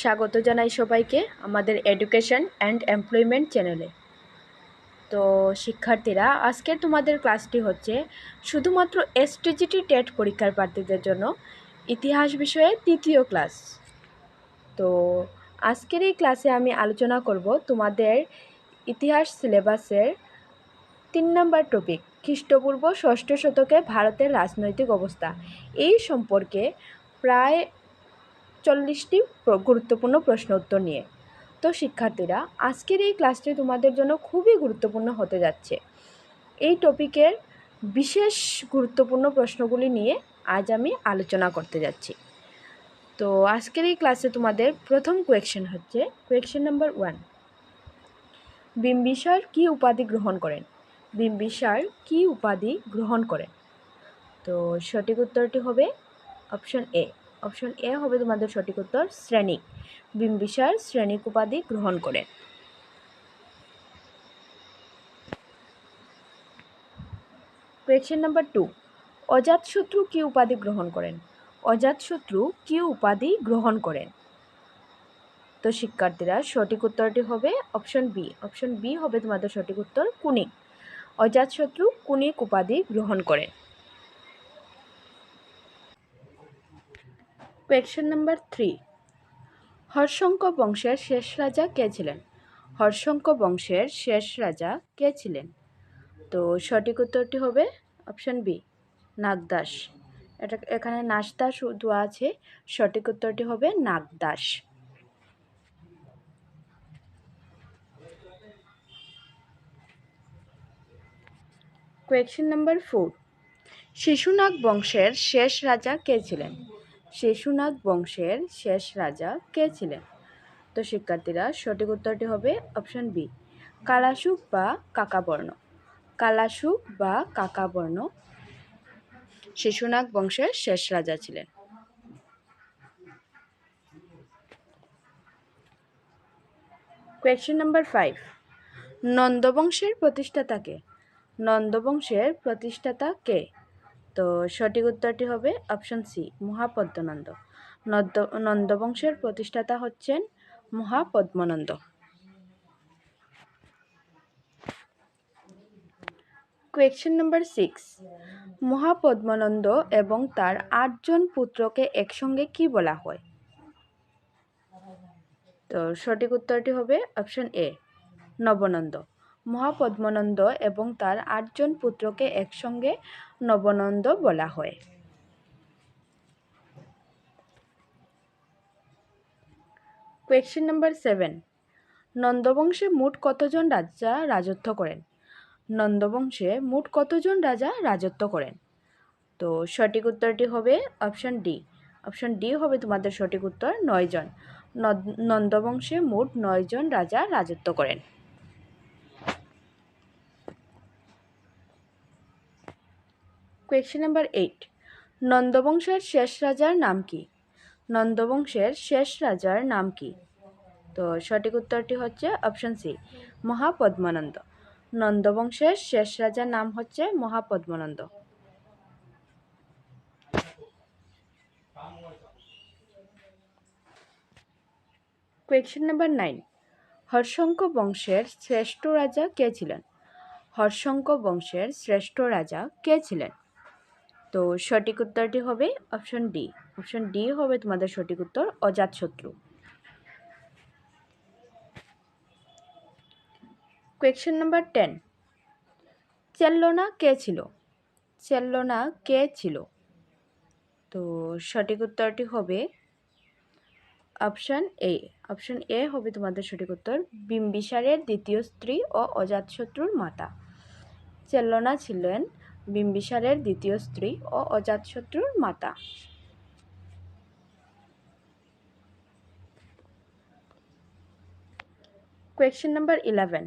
স্বাগত জানাই সবাইকে আমাদের এডুকেশন অ্যান্ড এমপ্লয়মেন্ট চ্যানেলে তো শিক্ষার্থীরা, আজকে তোমাদের ক্লাসটি হচ্ছে শুধুমাত্র এসটিজিটি টেট পরীক্ষার প্রার্থীদের জন্য ইতিহাস বিষয়ে তৃতীয় ক্লাস তো আজকের এই ক্লাসে আমি আলোচনা করব তোমাদের ইতিহাস সিলেবাসের তিন নম্বর টপিক খ্রিস্টপূর্ব ষষ্ঠ শতকে ভারতের রাজনৈতিক অবস্থা। এই সম্পর্কে প্রায় চল্লিশটি গুরুত্বপূর্ণ প্রশ্ন উত্তর নিয়ে। তো শিক্ষার্থীরা, আজকের এই ক্লাসটি তোমাদের জন্য খুবই গুরুত্বপূর্ণ হতে যাচ্ছে। এই টপিকের বিশেষ গুরুত্বপূর্ণ প্রশ্নগুলি নিয়ে আজ আমি আলোচনা করতে যাচ্ছি। তো আজকের এই ক্লাসে তোমাদের প্রথম কোয়েকশন হচ্ছে কোয়েকশন নাম্বার ওয়ান। বিম্বিসার কি উপাধি গ্রহণ করেন? বিম্বিসার কি উপাধি গ্রহণ করেন? তো সঠিক উত্তরটি হবে অপশন এ। অপশন এ হবে তোমাদের সঠিক উত্তর শ্রেণিক বিম্বিসার শ্রেণিক উপাধি গ্রহণ করেন কোয়েশ্চেন নাম্বার টু অজাতশত্রু কি উপাধি গ্রহণ করেন? অজাতশত্রু কি উপাধি গ্রহণ করেন? তো শিক্ষার্থীরা, সঠিক উত্তরটি হবে অপশন বি। অপশন বি হবে তোমাদের সঠিক উত্তর কুনিক। অজাতশত্রু কুনিক উপাধি গ্রহণ করেন। কোয়েশ্চেন নাম্বার থ্রি হর্ষঙ্ক বংশের শেষ রাজা কে ছিলেন? হর্ষঙ্ক বংশের শেষ রাজা কে ছিলেন? তো সঠিক উত্তরটি হবে অপশান বি নাগদাস। এটা এখানে নাচদাস দেওয়া আছে, সঠিক উত্তরটি হবে Nagdas. Question number four Shishunaga বংশের শেষ রাজা কে ছিলেন? শেষুনাগ বংশের শেষ রাজা কে ছিলেন? তো শিক্ষার্থীরা, সঠিক উত্তরটি হবে অপশন বি কালাসুক বা কাকাবর্ণ। কালাসুক বা কাকাবর্ণ শিশুনাগ বংশের শেষ রাজা ছিলেন। কোয়েশ্চেন নাম্বার ফাইভ নন্দবংশের প্রতিষ্ঠাতাকে নন্দবংশের প্রতিষ্ঠাতা কে? তো সঠিক উত্তরটি হবে অপশন সি, মহাপদ্মনন্দ। নন্দ, নন্দবংশের প্রতিষ্ঠাতা হচ্ছেন Mahapadmananda. Question number six Mahapadmananda এবং তার আটজন পুত্রকে একসঙ্গে কি বলা হয়? তো সঠিক উত্তরটি হবে অপশন এ, নবনন্দ। মহাপদ্মনন্দ এবং তার আটজন পুত্রকে একসঙ্গে নবনন্দ বলা হয়। কোয়েশ্চেন নাম্বার সেভেন নন্দবংশে মোট কতজন রাজা রাজত্ব করেন? নন্দবংশে মোট কতজন রাজা রাজত্ব করেন? তো সঠিক উত্তরটি হবে অপশান ডি অপশান ডি হবে তোমাদের সঠিক উত্তর নয়জন। নন্দবংশে মোট নয়জন রাজা রাজত্ব করেন। কোয়েশ্চেন নাম্বার এইট নন্দবংশের শেষ রাজার নাম কি? নন্দবংশের শেষ রাজার নাম কি? তো সঠিক উত্তরটি হচ্ছে অপশন সি মহাপদ্মানন্দ। নন্দবংশের শেষ রাজার নাম হচ্ছে Mahapadmananda. Question number nine Haryanka বংশের শ্রেষ্ঠ রাজা কে ছিলেন? হর্ষঙ্ক বংশের শ্রেষ্ঠ রাজা কে ছিলেন? তো সঠিক উত্তরটি হবে অপশন ডি অপশন ডি হবে তোমাদের সঠিক উত্তর Ajatashatru question number ten Chellana কে ছিল? চেল্লোনা কে ছিল? তো সঠিক উত্তরটি হবে অপশান এ অপশান এ হবে তোমাদের সঠিক উত্তর বিম্বিসারের দ্বিতীয় স্ত্রী ও অজাতশত্রুর মাতা। চেল্লোনা ছিলেন বিম্বিসারের দ্বিতীয় স্ত্রী ও অজাতশত্রুর মাতা। কোয়েশ্চেন নাম্বার ইলেভেন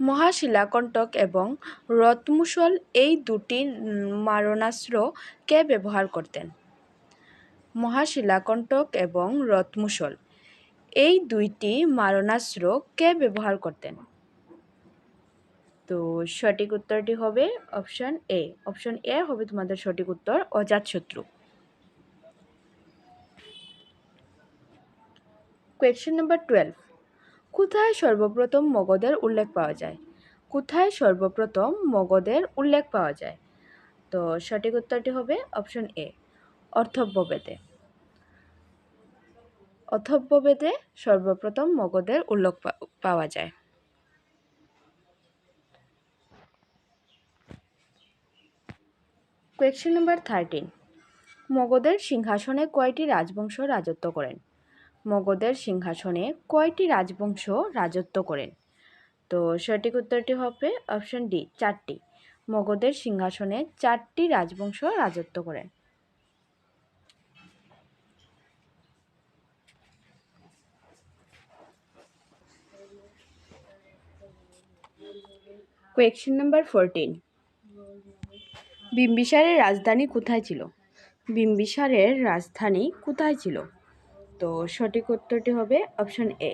মহাশিলাকণ্টক এবং রথমুসল এই দুটি মারণাস্ত্র কে ব্যবহার করতেন? মহাশিলাকণ্টক এবং রথমুসল এই দুইটি মারণাস্ত্র কে ব্যবহার করতেন? তো সঠিক উত্তরটি হবে অপশন এ অপশন এ হবে তোমাদের সঠিক উত্তর অজাতশত্রু কোয়েশ্চেন নাম্বার টুয়েলভ কোথায় সর্বপ্রথম মগধের উল্লেখ পাওয়া যায়? কোথায় সর্বপ্রথম মগধের উল্লেখ পাওয়া যায়? তো সঠিক উত্তরটি হবে অপশন এ অর্থব্যবেদে অথব্যবেদে সর্বপ্রথম মগধের উল্লেখ পাওয়া যায়। কোয়েশ্চেন নাম্বার থার্টিন মগধের সিংহাসনে কয়টি রাজবংশ রাজত্ব করেন? মগধের সিংহাসনে কয়টি রাজবংশ রাজত্ব করেন? তো সঠিক উত্তরটি হবে অপশন ডি চারটি। মগধের সিংহাসনে চারটি রাজবংশ রাজত্ব করেন। কোয়েশ্চেন নাম্বার ফোরটিন বিম্বিসারের রাজধানী কোথায় ছিল? বিম্বিসারের রাজধানী কোথায় ছিল? তো সঠিক উত্তরটি হবে অপশন এ,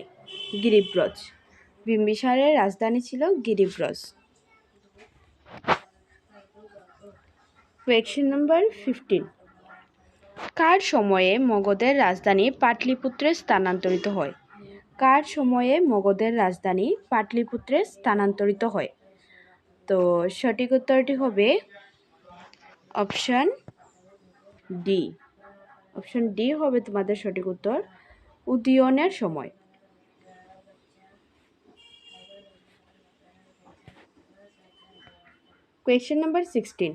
গিরিব্রজ। বিম্বিসারের রাজধানী ছিল গিরিব্রজ। কোয়েশ্চেন নাম্বার ফিফটিন কার সময়ে মগধের রাজধানী পাটলিপুত্রে স্থানান্তরিত হয়? কার সময়ে মগধের রাজধানী পাটলিপুত্রে স্থানান্তরিত হয়? তো সঠিক উত্তরটি হবে অপশন ডি। অপশান ডি হবে তোমাদের সঠিক উত্তর, উদয়নের সময়। কোয়েশ্চেন নাম্বার সিক্সটিন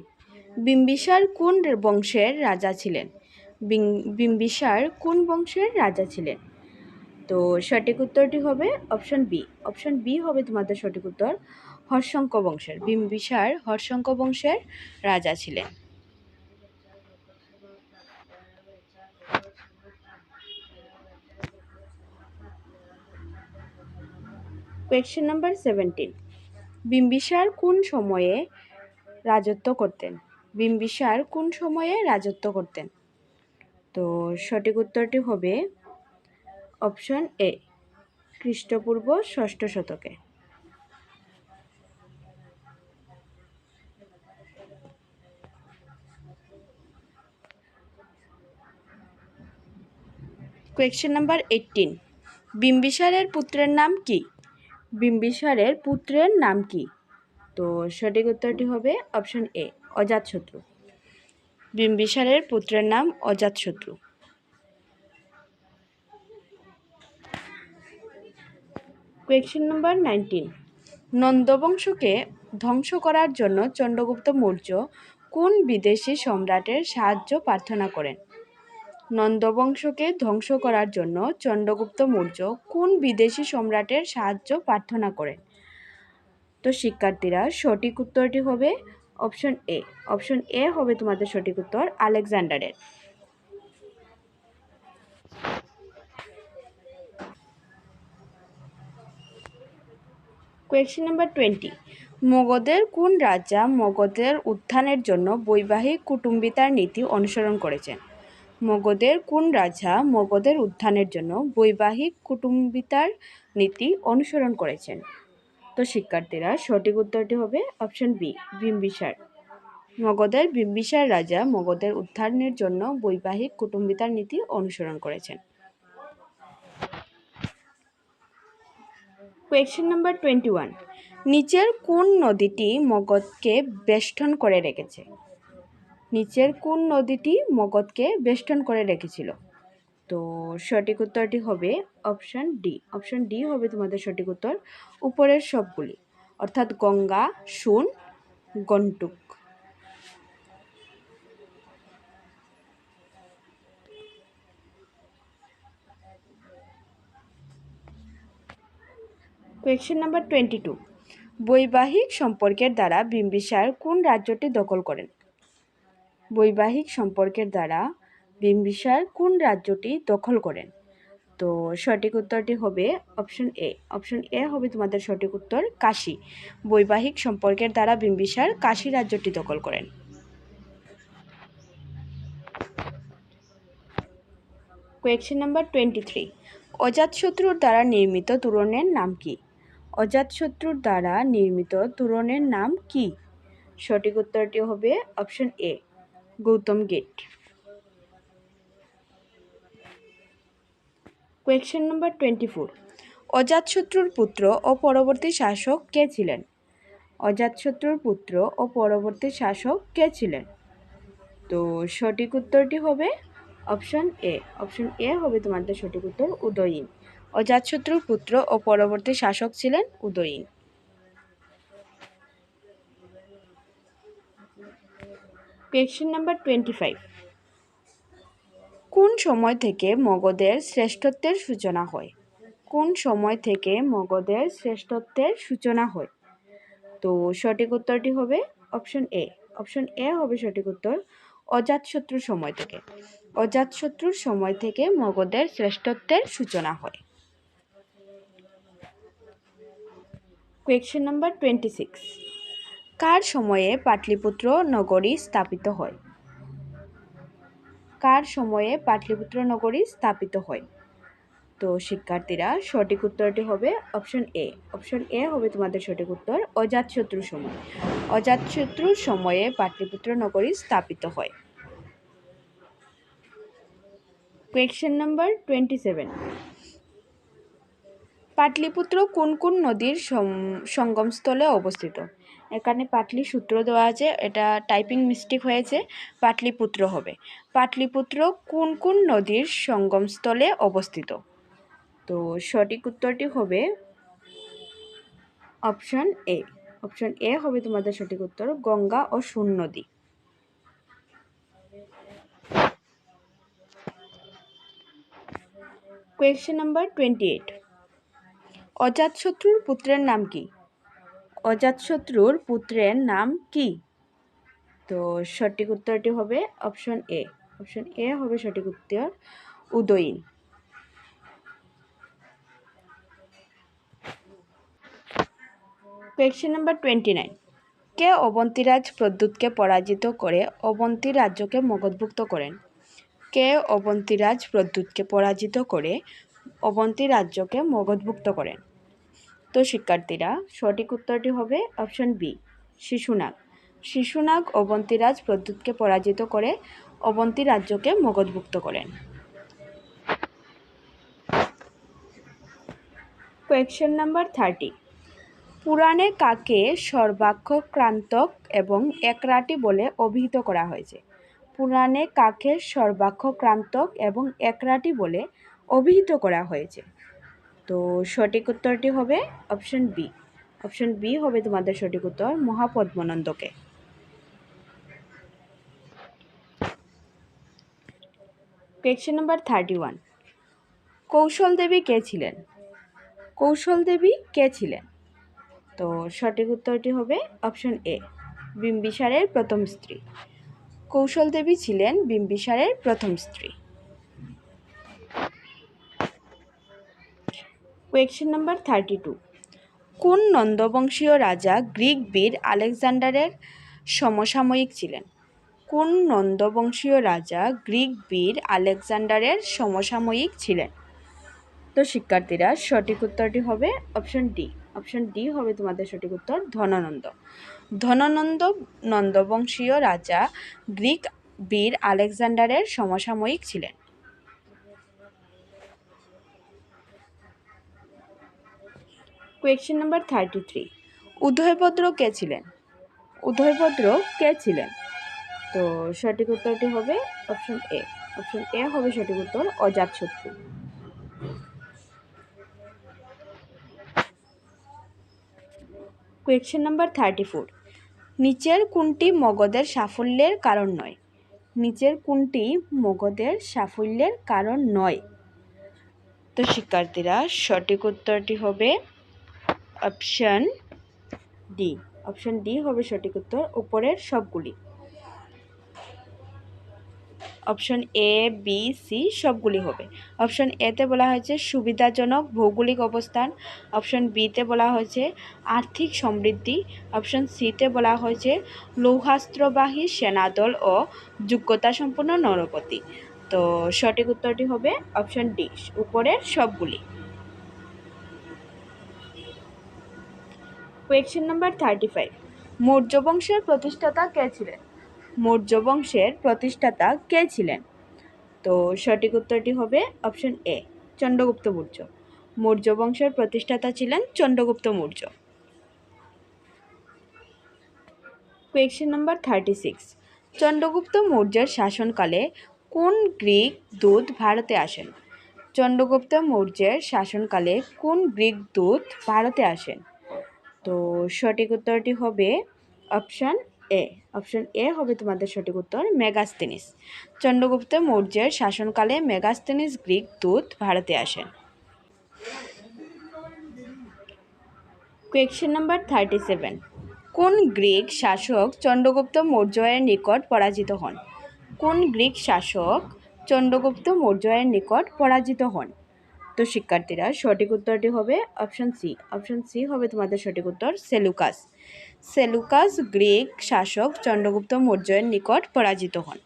বিম্বিসার কোন বংশের রাজা ছিলেন? বিম্বিসার কোন বংশের রাজা ছিলেন? তো সঠিক উত্তরটি হবে অপশন বি। অপশন বি হবে তোমাদের সঠিক উত্তর হর্ষঙ্ক বংশের। বিম্বিসার হর্ষঙ্ক বংশের রাজা ছিলেন। কোয়েশ্চেন নাম্বার সেভেন্টিন বিম্বিসার কোন সময়ে রাজত্ব করতেন? বিম্বিসার কোন সময়ে রাজত্ব করতেন? তো সঠিক উত্তরটি হবে অপশন এ খ্রিস্টপূর্ব ষষ্ঠ শতকে। কোয়েশ্চেন নাম্বার এইটিন বিম্বিসারের পুত্রের নাম কি? বিম্বিসারের পুত্রের নাম কি? তো সঠিক উত্তরটি হবে অপশন এ অজাতশত্রু বিম্বিসারের পুত্রের নাম অজাতশত্রু কোয়েশ্চেন নম্বর নাইনটিন নন্দবংশকে ধ্বংস করার জন্য চন্দ্রগুপ্ত মৌর্য কোন বিদেশি সম্রাটের সাহায্য প্রার্থনা করেন? নন্দবংশকে ধ্বংস করার জন্য চন্দ্রগুপ্ত মৌর্য কোন বিদেশি সম্রাটের সাহায্য প্রার্থনা করেন? তো শিক্ষার্থীরা, সঠিক উত্তরটি হবে অপশন এ অপশন এ হবে তোমাদের সঠিক উত্তর, আলেকজান্ডারের। কোয়েশ্চেন নাম্বার টোয়েন্টি মগধের কোন রাজা মগধের উত্থানের জন্য বৈবাহিক কুটুম্বিতার নীতি অনুসরণ করেছেন? মগধের কোন রাজা মগধের উত্থানের জন্য বৈবাহিক কুটুম্বিতার নীতি অনুসরণ করেছেন? তো শিক্ষার্থীরা সঠিক উত্তরটি হবে অপশন বি, বিম্বিসার। মগধের বিম্বিসার রাজা মগধের উত্থানের জন্য বৈবাহিক কুটুম্বিতার নীতি অনুসরণ করেছেন। কোয়েশ্চেন নাম্বার টোয়েন্টি ওয়ান নিচের কোন নদীটি মগধকে বেষ্টন করে রেখেছে? নিচের কোন নদীটি মগধকে বেষ্টন করে রেখেছিল? তো সঠিক উত্তরটি হবে অপশান ডি। অপশান ডি হবে তোমাদের সঠিক উত্তর। উপরের সবগুলি, অর্থাৎ Ganga, Son, Gandak. Question number twenty two বৈবাহিক সম্পর্কের দ্বারা বিম্বিসার কোন রাজ্যটি দখল করেন? বৈবাহিক সম্পর্কের দ্বারা বিম্বিসার কোন রাজ্যটি দখল করেন? তো সঠিক উত্তরটি হবে অপশন এ অপশন এ হবে তোমাদের সঠিক উত্তর কাশী। বৈবাহিক সম্পর্কের দ্বারা বিম্বিসার কাশি রাজ্যটি দখল করেন। কোয়েশ্চেন নাম্বার টোয়েন্টি থ্রি অজাতশত্রুর দ্বারা নির্মিত তোরণের নাম কি? অজাতশত্রুর দ্বারা নির্মিত তোরণের নাম কি? সঠিক উত্তরটি হবে option A Gautam gate. Question number twenty four অজাতশত্রুর পুত্র ও পরবর্তী শাসক কে ছিলেন? অজাতশত্রুর পুত্র ও পরবর্তী শাসক কে ছিলেন? তো সঠিক উত্তরটি হবে অপশন এ অপশন এ হবে তোমাদের সঠিক উত্তর উদয়ীন। অজাতশত্রুর পুত্র ও পরবর্তী শাসক ছিলেন Udayin. Question number twenty five কোন সময় থেকে মগধের শ্রেষ্ঠত্বের সূচনা হয়? কোন সময় থেকে মগধের শ্রেষ্ঠত্বের সূচনা হয়? তো সঠিক উত্তরটি হবে অপশন এ অপশন এ হবে সঠিক উত্তর অজাতশত্রুর সময় থেকে। অজাতশত্রুর সময় থেকে মগধের শ্রেষ্ঠত্বের সূচনা হয়। কোয়েশ্চেন নাম্বার টোয়েন্টি সিক্স কার সময়ে পাটলিপুত্র নগরী স্থাপিত হয়? কার সময়ে পাটলিপুত্র নগরী স্থাপিত হয়? তো শিক্ষার্থীরা, সঠিক উত্তরটি হবে অপশন এ। অপশন এ হবে তোমাদের সঠিক উত্তর অজাতশত্রুর সময়। অজাতশত্রুর সময়ে পাটলিপুত্র নগরী স্থাপিত হয়। Question number twenty seven Pataliputra কোন কোন নদীর সঙ্গমস্থলে অবস্থিত? এখানে পাটলি সূত্র দেওয়া আছে, এটা টাইপিং মিস্টেক হয়েছে, পাটলিপুত্র হবে। পাটলিপুত্র কোন কোন নদীর সঙ্গমস্থলে অবস্থিত? তো সঠিক উত্তরটি হবে অপশন এ অপশন এ হবে তোমাদের সঠিক উত্তর, গঙ্গা ও সুন নদী। কোয়েশ্চেন নাম্বার টোয়েন্টি এইট অজাতশত্রুর পুত্রের নাম কি? অজাতশত্রুর পুত্রের নাম কি? তো সঠিক উত্তরটি হবে অপশন এ। অপশন এ হবে সঠিক উত্তর Udayin. Question number twenty nine কে অবন্তীরাজ প্রদ্যুৎকে পরাজিত করে অবন্তী রাজ্যকে মগধভুক্ত করেন? কে অবন্তীরাজ প্রদ্যুৎকে পরাজিত করে অবন্তী রাজ্যকে মগধভুক্ত করেন? তো শিক্ষার্থীরা সঠিক উত্তরটি হবে অপশন বি শিশুনাগ। শিশুনাগ অবন্তীরাজ প্রদ্যুৎকে পরাজিত করে অবন্তী রাজ্যকে মগধভুক্ত করেন। কোয়েশ্চেন নাম্বার থার্টি পুরাণে কাকে সর্বাক্ষ ক্রান্তক এবং একরাটি বলে অভিহিত করা হয়েছে? পুরাণে কাকে সর্বাক্ষক্রান্তক এবং একরাটি বলে অভিহিত করা হয়েছে? তো সঠিক উত্তরটি হবে অপশন বি অপশন বি হবে তোমাদের সঠিক উত্তর মহাপদ্মনন্দকে। Question number thirty one Kosala Devi কে ছিলেন? কৌশল দেবী কে ছিলেন? তো সঠিক উত্তরটি হবে অপশন এ বিম্বিসারের প্রথম স্ত্রী। কৌশল দেবী ছিলেন বিম্বিসারের প্রথম স্ত্রী। Question number thirty two. কোন নন্দবংশীয় রাজা গ্রিক বীর আলেকজান্ডারের সমসাময়িক ছিলেন? কোন নন্দবংশীয় রাজা গ্রিক বীর আলেকজান্ডারের সমসাময়িক ছিলেন? তো শিক্ষার্থীরা সঠিক উত্তরটি হবে অপশন ডি। অপশন ডি হবে তোমাদের সঠিক উত্তর ধনানন্দ। ধনানন্দ নন্দবংশীয় রাজা গ্রিক বীর আলেকজান্ডারের সমসাময়িক ছিলেন। Question number thirty three Udayabhadra কে ছিলেন? উদয়ভদ্র কে ছিলেন? তো সঠিক উত্তরটি হবে অপশন এ অপশন এ হবে সঠিক উত্তর Ajatashatru question number thirty four নিচের কোনটি মগধের সাফল্যের কারণ নয়? নিচের কোনটি মগধের সাফল্যের কারণ নয়? তো শিক্ষার্থীরা সঠিক উত্তরটি হবে অপশন ডি। অপশান ডি হবে সঠিক উত্তর, উপরের সবগুলি। অপশন এ, বি, সি সবগুলি হবে। অপশন এতে বলা হয়েছে সুবিধাজনক ভৌগোলিক অবস্থান। অপশন বিতে বলা হয়েছে আর্থিক সমৃদ্ধি। অপশন সিতে বলা হয়েছে লৌহাস্ত্রবাহী সেনাদল ও যোগ্যতা সম্পন্ন নরপতি। তো সঠিক উত্তরটি হবে অপশন ডি, উপরের সবগুলি। Question number thirty five Maurya বংশের প্রতিষ্ঠাতা কে ছিলেন? মৌর্য বংশের প্রতিষ্ঠাতা কে ছিলেন? তো সঠিক উত্তরটি হবে অপশন এ চন্দ্রগুপ্ত মৌর্য। মৌর্য বংশের প্রতিষ্ঠাতা ছিলেন Chandragupta Maurya. Question number thirty six Chandragupta মৌর্যের শাসনকালে কোন গ্রিক দূত ভারতে আসেন? চন্দ্রগুপ্ত মৌর্যের শাসনকালে কোন গ্রিক দূত ভারতে আসেন? তো সঠিক উত্তরটি হবে অপশান এ। অপশান এ হবে তোমাদের সঠিক উত্তর মেগাস্তিনিস চন্দ্রগুপ্ত মৌর্যের শাসনকালে মেগাস্তিনিস গ্রিক দূত ভারতে আসেন। কোয়েশ্চেন নাম্বার থার্টি সেভেন কোন গ্রিক শাসক চন্দ্রগুপ্ত মৌর্যের নিকট পরাজিত হন? কোন গ্রিক শাসক চন্দ্রগুপ্ত মৌর্যের নিকট পরাজিত হন? তো শিক্ষার্থীরা সঠিক উত্তরটি হবে অপশান সি অপশান সি হবে তোমাদের সঠিক উত্তর সেলুকাস। সেলুকাস গ্রিক শাসক চন্দ্রগুপ্ত মৌর্যের নিকট পরাজিত হন।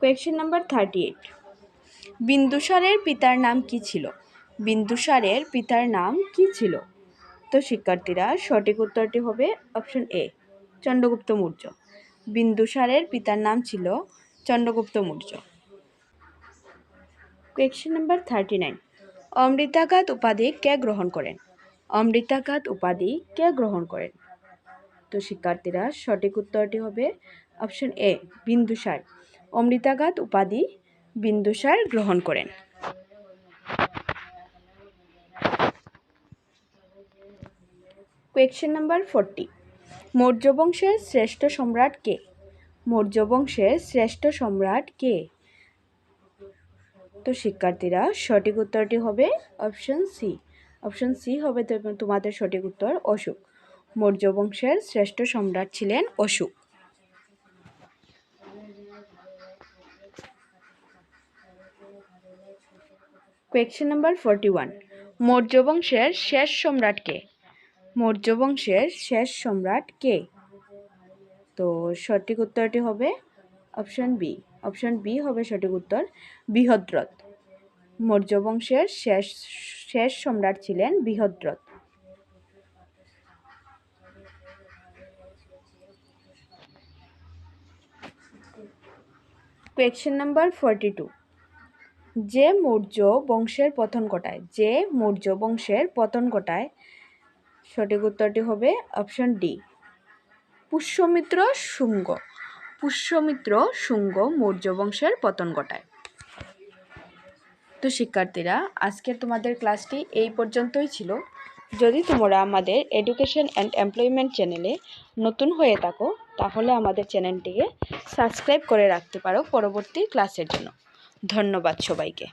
কোয়েশ্চেন নাম্বার থার্টি এইট বিন্দুসারের পিতার নাম কি ছিল? বিন্দুসারের পিতার নাম কি ছিল? তো শিক্ষার্থীরা সঠিক উত্তরটি হবে অপশন এ চন্দ্রগুপ্ত মৌর্য। বিন্দুসারের পিতার নাম ছিল Chandragupta Maurya. Question number thirty nine Amitraghata উপাধি কে গ্রহণ করেন? অমৃতাঘাত উপাধি কে গ্রহণ করেন? তো শিক্ষার্থীরা সঠিক উত্তরটি হবে অপশন এ বিন্দুসার। অমৃতাঘাত উপাধি বিন্দুসার গ্রহণ করেন। কোয়েশ্চেন নাম্বার ফোরটি মৌর্য বংশের শ্রেষ্ঠ সম্রাট কে? মৌর্য বংশের শ্রেষ্ঠ সম্রাট কে? তো শিক্ষার্থীরা, সঠিক উত্তরটি হবে অপশন সি অপশন সি হবে তোমাদের সঠিক উত্তর অশোক। মৌর্য বংশের শ্রেষ্ঠ সম্রাট ছিলেন Ashoka. Question number forty one Maurya বংশের শেষ সম্রাট কে? মৌর্য বংশের শেষ সম্রাট কে? তো সঠিক উত্তরটি হবে অপশন বি। অপশন বি হবে সঠিক উত্তর বৃহদ্রথ। মৌর্য বংশের শেষ শেষ সম্রাট ছিলেন Brihadratha. Question number forty two যে মৌর্য বংশের পতন ঘটায়, যে মৌর্য বংশের পতন ঘটায়, সঠিক উত্তরটি হবে অপশন ডি। পুষ্যমিত্র শুঙ্গ। পুষ্যমিত্র শুঙ্গ মৌর্য বংশের পতন ঘটায়। তো শিক্ষার্থীরা, আজকের তোমাদের ক্লাসটি এই পর্যন্তই ছিল। যদি তোমরা আমাদের এডুকেশন অ্যান্ড এমপ্লয়মেন্ট চ্যানেলে নতুন হয়ে থাকো, তাহলে আমাদের চ্যানেলটিকে সাবস্ক্রাইব করে রাখতে পারো পরবর্তী ক্লাসের জন্য। ধন্যবাদ সবাইকে।